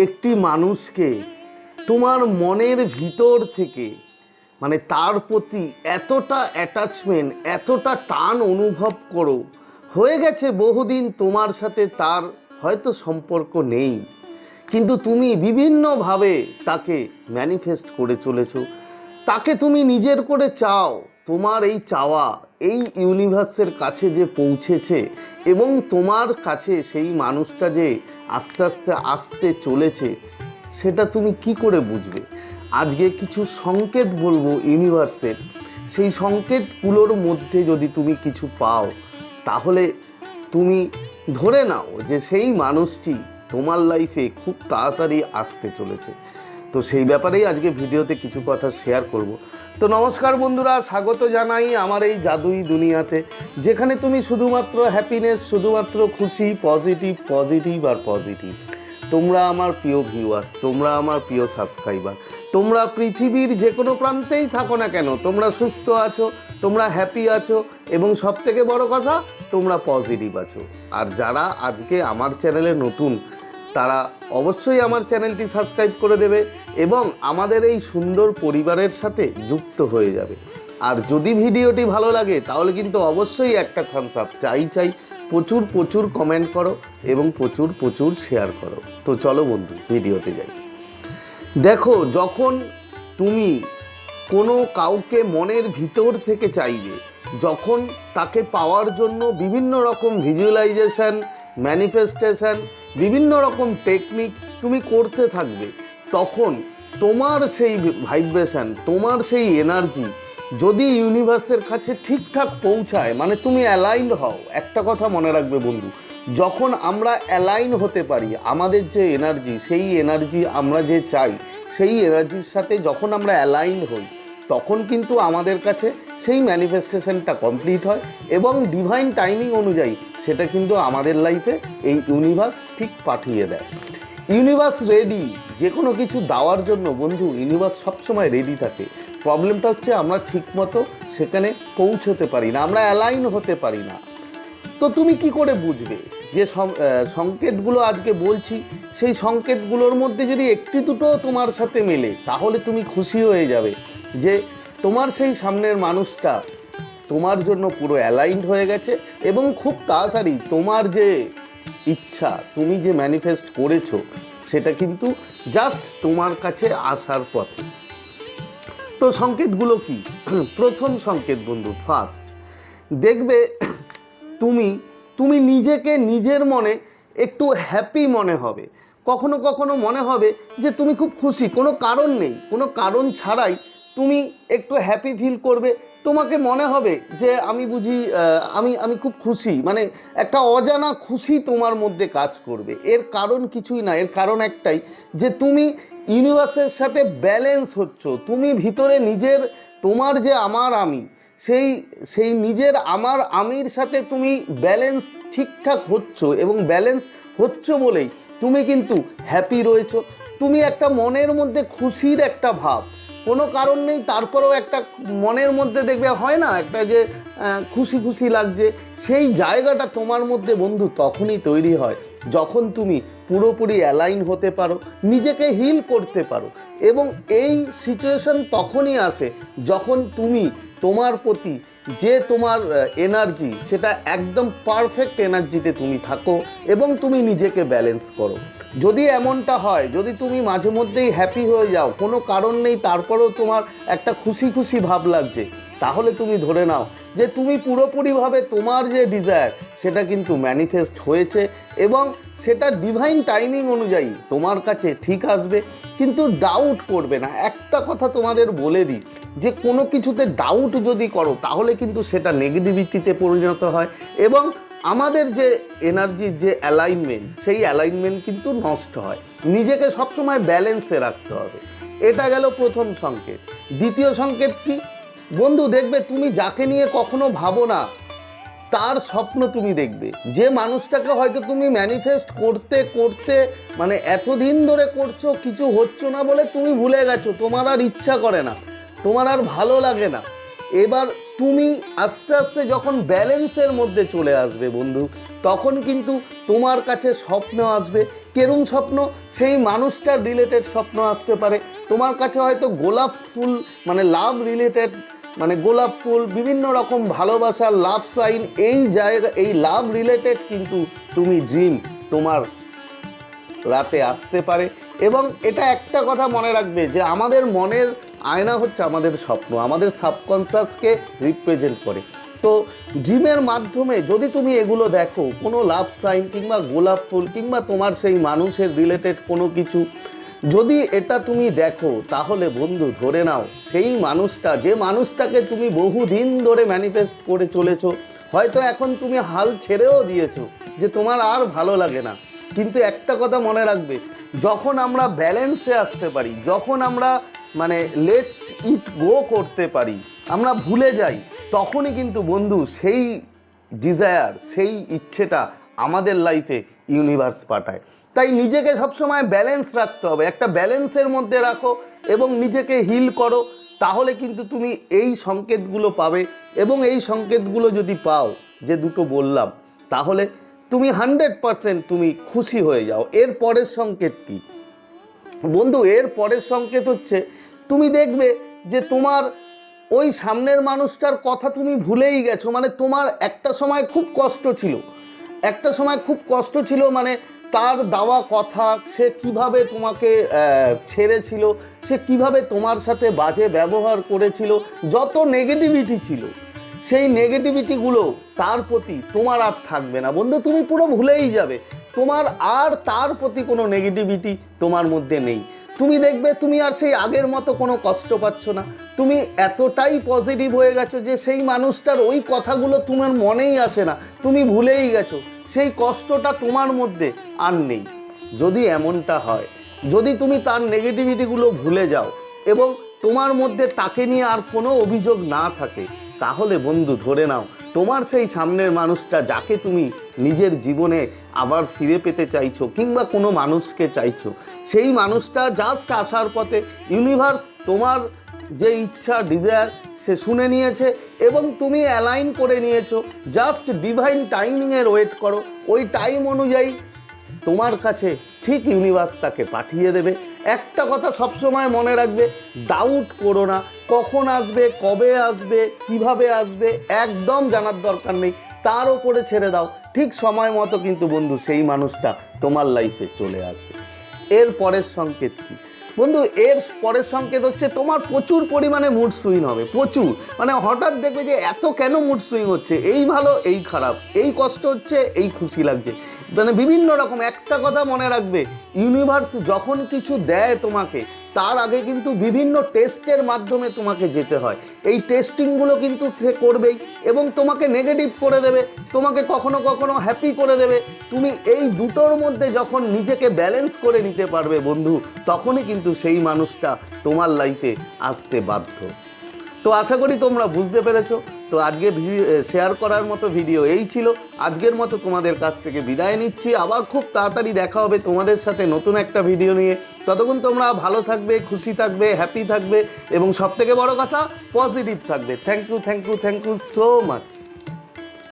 একটি মানুষকে তোমার মনের ভিতর থেকে মানে তার প্রতি এতটা অ্যাটাচমেন্ট এতটা টান অনুভব করো, হয়ে গেছে বহুদিন তোমার সাথে তার হয়তো সম্পর্ক নেই। কিন্তু তুমি বিভিন্নভাবে তাকে ম্যানিফেস্ট করে চলেছো। তাকে তুমি নিজের করে চাও। তোমার এই চাওয়া, এই ইউনিভার্সের কাছে যে পৌঁছেছে এবং তোমার কাছে সেই মানুষটা যে আস্তে আস্তে আসতে চলেছে, সেটা তুমি কি করে বুঝবে? আজকে কিছু সংকেত বলব ইউনিভার্সের সেই সংকেতগুলোর মধ্যে যদি তুমি কিছু পাও, তাহলে তুমি ধরে নাও যে সেই মানুষটি তোমার লাইফে খুব তাড়াতাড়ি আসতে চলেছে। তো সেই ব্যাপারেই আজকে ভিডিওতে কিছু কথা শেয়ার করব। তো নমস্কার বন্ধুরা, স্বাগত জানাই আমার এই জাদুই দুনিয়াতে, যেখানে তুমি শুধুমাত্র হ্যাপিনেস শুধুমাত্র খুশি পজিটিভ পজিটিভ আর পজিটিভ তোমরা আমার প্রিয় ভিউয়ার্স তোমরা আমার প্রিয় সাবস্ক্রাইবার তোমরা পৃথিবীর যে কোনো প্রান্তেই থাকো না কেন, তোমরা সুস্থ আছো, তোমরা হ্যাপি আছো এবং সব থেকে বড় কথা, তোমরা পজিটিভ আছো। আর যারা আজকে আমার চ্যানেলে নতুন তারা অবশ্যই আমার চ্যানেলটি সাবস্ক্রাইব করে দেবে এবং আমাদের এই সুন্দর পরিবারের সাথে যুক্ত হয়ে যাবে। আর যদি ভিডিওটি ভালো লাগে, তাহলে কিন্তু অবশ্যই একটা থামস আপ চাই চাই, প্রচুর প্রচুর কমেন্ট করো এবং প্রচুর প্রচুর শেয়ার করো। তো চলো বন্ধু, ভিডিওতে যাই। দেখো, যখন তুমি কোনো কাউকে মনের ভিতর থেকে চাইবে, যখন তাকে পাওয়ার জন্য বিভিন্ন রকম ভিজুয়ালাইজেশন ম্যানিফেস্টেশন বিভিন্ন রকম টেকনিক তুমি করতে থাকবে। তখন তোমার সেই ভাইব্রেশন তোমার সেই এনার্জি যদি ইউনিভার্সের কাছে ঠিকঠাক পৌঁছায় মানে তুমি অ্যালাইন্ড হও, একটা কথা মনে রাখবে বন্ধু, যখন আমরা অ্যালাইন হতে পারি, আমাদের যে এনার্জি সেই এনার্জি আমরা যে চাই, সেই এনার্জির সাথে যখন আমরা অ্যালাইন হই তখন কিন্তু আমাদের কাছে সেই ম্যানিফেস্টেশনটা কমপ্লিট হয় এবং ডিভাইন টাইমিং অনুযায়ী সেটা কিন্তু আমাদের লাইফে এই ইউনিভার্স ঠিক পাঠিয়ে দেয়। ইউনিভার্স রেডি যে কোনো কিছু দেওয়ার জন্য বন্ধু ইউনিভার্স সবসময় রেডি থাকে। প্রবলেমটা হচ্ছে আমরা ঠিকমতো সেখানে পৌঁছতে পারি না, আমরা অ্যালাইন হতে পারি না। তো তুমি কি করে বুঝবে যে সংকেতগুলো আজকে বলছি, সেই সংকেতগুলোর মধ্যে যদি একটি দুটো তোমার সাথে মেলে, তাহলে তুমি খুশি হয়ে যাবে যে তোমার সেই সামনের মানুষটা তোমার জন্য পুরো অ্যালাইন্ড হয়ে গেছে এবং খুব তাড়াতাড়ি তোমার যে ইচ্ছা, তুমি যে ম্যানিফেস্ট করেছ, সেটা কিন্তু জাস্ট তোমার কাছে আসার পথে। তো সংকেতগুলো কি? প্রথম সংকেত বন্ধু ফার্স্ট দেখবে তুমি তুমি নিজেকে নিজের মনে একটু হ্যাপি মনে হবে। কখনো কখনো মনে হবে যে তুমি খুব খুশি, কোনো কারণ নেই। কোনো কারণ ছাড়াই তুমি একটু হ্যাপি ফিল করবে। তোমাকে মনে হবে যে আমি বুঝি আমি আমি খুব খুশি। মানে একটা অজানা খুশি তোমার মধ্যে কাজ করবে। এর কারণ কিছুই না। এর কারণ একটাই যে তুমি ইউনিভার্সের সাথে ব্যালেন্স হচ্ছ। তুমি ভিতরে নিজের, তোমার যে আমার আমি সেই সেই নিজের আমার আমির সাথে তুমি ব্যালেন্স ঠিকঠাক হচ্ছ এবং ব্যালেন্স হচ্ছ বলেই তুমি কিন্তু হ্যাপি রয়েছ। তুমি একটা মনের মধ্যে খুশির একটা ভাব। কোনো কারণ নেই, তারপরেও একটা মনের মধ্যে দেখবে, হয় না? একটা যে খুশি খুশি লাগছে। সেই জায়গাটা তোমার মধ্যে বন্ধু তখনই তৈরি হয়, যখন তুমি পুরোপুরি অ্যালাইন হতে পারো, নিজেকে হিল করতে পারো। এবং এই সিচুয়েশন তখনই আসে যখন তুমি তোমার প্রতি যে তোমার এনার্জি সেটা একদম পারফেক্ট এনার্জিতে তুমি থাকো এবং তুমি নিজেকে ব্যালেন্স করো। যদি এমনটা হয়, যদি তুমি মাঝে মধ্যেই হ্যাপি হয়ে যাও, কোনো কারণ নেই, তারপরেও তোমার একটা খুশি খুশি ভাব লাগছে তাহলে তুমি ধরে নাও যে তুমি পুরোপুরিভাবে তোমার যে ডিজায়ার সেটা কিন্তু ম্যানিফেস্ট হয়েছে এবং সেটা ডিভাইন টাইমিং অনুযায়ী তোমার কাছে ঠিক আসবে। কিন্তু ডাউট করবে না। একটা কথা তোমাদের বলে দিই, যে কোনো কিছুতে ডাউট যদি করো, তাহলে কিন্তু সেটা নেগেটিভিটিতে পরিণত হয় এবং আমাদের যে এনার্জির যে অ্যালাইনমেন্ট সেই অ্যালাইনমেন্ট কিন্তু নষ্ট হয়। নিজেকে সবসময় ব্যালেন্সে রাখতে হবে। এটা গেল প্রথম সংকেত। দ্বিতীয় সংকেত কি? বন্ধু, দেখবে তুমি যাকে নিয়ে কখনো ভাবো না, তার স্বপ্ন তুমি দেখবে। যে মানুষটাকে হয়তো তুমি ম্যানিফেস্ট করতে করতে মানে এতদিন ধরে করছ, কিছু হচ্ছে না বলে তুমি ভুলে গেছো, তোমার আর ইচ্ছা করে না, তোমার আর ভালো লাগে না। এবার তুমি আস্তে আস্তে যখন ব্যালেন্সের মধ্যে চলে আসবে বন্ধু, তখন কিন্তু তোমার কাছে স্বপ্ন আসবে। কেরম স্বপ্ন? সেই মানুষটার রিলেটেড স্বপ্ন আসতে পারে। তোমার কাছে হয়তো গোলাপ ফুল মানে লাভ রিলেটেড মানে গোলাপ ফুল, বিভিন্ন রকম ভালোবাসার লাভ সাইন এই জায়গা, এই লাভ রিলেটেড কিন্তু তুমি ড্রিম তোমার রাতে আসতে পারে। এবং এটা একটা কথা মনে রাখবে যে আমাদের মনের আয়না হচ্ছে আমাদের স্বপ্ন, আমাদের সাবকনসিয়াসকে রিপ্রেজেন্ট করে। তো ড্রিমের মাধ্যমে যদি তুমি এগুলো দেখো, কোনো লাভ সাইন কিংবা গোলাপ ফুল কিংবা তোমার সেই মানুষের রিলেটেড কোনো কিছু যদি এটা তুমি দেখো, তাহলে বন্ধু ধরে নাও, সেই মানুষটা, যে মানুষটাকে তুমি বহুদিন ধরে ম্যানিফেস্ট করে চলেছো, হয়তো এখন তুমি হাল ছেড়েও দিয়েছ যে তোমার আর ভালো লাগে না। কিন্তু একটা কথা মনে রাখবে, যখন আমরা ব্যালেন্সে আসতে পারি, যখন আমরা মানে লেট ইট গো করতে পারি, আমরা ভুলে যাই, তখনই কিন্তু বন্ধু সেই ডিজায়ার সেই ইচ্ছেটা আমাদের লাইফে ইউনিভার্স পাঠায়। তাই নিজেকে সবসময় ব্যালেন্স রাখতে হবে। একটা ব্যালেন্সের মধ্যে রাখো এবং নিজেকে হিল করো, তাহলে কিন্তু তুমি এই সংকেতগুলো পাবে এবং এই সংকেতগুলো যদি পাও, যে দুটো বললাম, তাহলে তুমি হান্ড্রেড পারসেন্ট তুমি খুশি হয়ে যাও। এর পরের সংকেত কী? বন্ধু, এর পরের সংকেত হচ্ছে, তুমি দেখবে যে তোমার ওই সামনের মানুষটার কথা তুমি ভুলেই গেছো। মানে তোমার একটা সময় খুব কষ্ট ছিল। একটা সময় খুব কষ্ট ছিল মানে তার দেওয়া কথা, সে কীভাবে তোমাকে ছেড়েছিল, সে কীভাবে তোমার সাথে বাজে ব্যবহার করেছিল, যত নেগেটিভিটি ছিল, সেই নেগেটিভিটিগুলো তার প্রতি তোমার আর থাকবে না। বন্ধু, তুমি পুরো ভুলেই যাবে। তোমার আর তার প্রতি কোনো নেগেটিভিটি তোমার মধ্যে নেই। তুমি দেখবে তুমি আর সেই আগের মতো কোনো কষ্ট পাচ্ছ না। তুমি এতটাই পজিটিভ হয়ে গেছো যে সেই মানুষটার ওই কথাগুলো তোমার মনেই আসে না। তুমি ভুলেই গেছো। সেই কষ্টটা তোমার মধ্যে আর নেই। যদি এমনটা হয়, যদি তুমি তার নেগেটিভিটিগুলো ভুলে যাও এবং তোমার মধ্যে তাকে নিয়ে আর কোনো অভিযোগ না থাকে, তাহলে বন্ধু ধরে নাও তোমার সেই সামনের মানুষটা যাকে তুমি নিজের জীবনে আবার ফিরে পেতে চাইছো কিংবা কোনো মানুষকে চাইছো, সেই মানুষটা জাস্ট আসার পথে ইউনিভার্স তোমার যে ইচ্ছা ডিজায়ার সে শুনে নিয়েছে এবং তুমি অ্যালাইন করে নিয়েছো। জাস্ট ডিভাইন টাইমিংয়ের ওয়েট করো। ওই টাইম অনুযায়ী তোমার কাছে ঠিক ইউনিভার্স তাকে পাঠিয়ে দেবে। একটা কথা সবসময় মনে রাখবে ডাউট করো না, কখন আসবে, কবে আসবে, কীভাবে আসবে, একদম জানার দরকার নেই, তার ওপরে ছেড়ে দাও। ঠিক সময় মতো কিন্তু বন্ধু সেই মানুষটা তোমার লাইফে চলে আসবে। এর পরের সংকেত কি? বন্ধু, এর পরের সংকেত হচ্ছে তোমার প্রচুর পরিমাণে মুড সুইং হবে, প্রচুর। মানে হঠাৎ দেখবে যে এত কেন মুড সুইং হচ্ছে? এই ভালো, এই খারাপ, এই কষ্ট হচ্ছে, এই খুশি লাগছে। মানে বিভিন্ন রকম, একটা কথা মনে রাখবে ইউনিভার্স যখন কিছু দেয় তোমাকে, তার আগে কিন্তু বিভিন্ন টেস্টের মাধ্যমে তোমাকে যেতে হয়। এই টেস্টিংগুলো কিন্তু করবেই এবং তোমাকে নেগেটিভ করে দেবে, তোমাকে কখনো কখনো হ্যাপি করে দেবে। তুমি এই দুটোর মধ্যে যখন নিজেকে ব্যালেন্স করে নিতে পারবে বন্ধু, তখনই কিন্তু সেই মানুষটা তোমার লাইফে আসতে বাধ্য। তো আশা করি তোমরা বুঝতে পেরেছ। তো আজকে শেয়ার করার মতো ভিডিও এই ছিল। আজকের মতো তোমাদের কাছ থেকে বিদায় নিচ্ছি। আবার খুব তাড়াতাড়ি দেখা হবে তোমাদের সাথে নতুন একটা ভিডিও নিয়ে। ততক্ষণ তোমরা ভালো থাকবে, খুশি থাকবে হ্যাপি থাকবে এবং সবথেকে বড় কথা পজিটিভ থাকবে। Thank you thank you thank you so much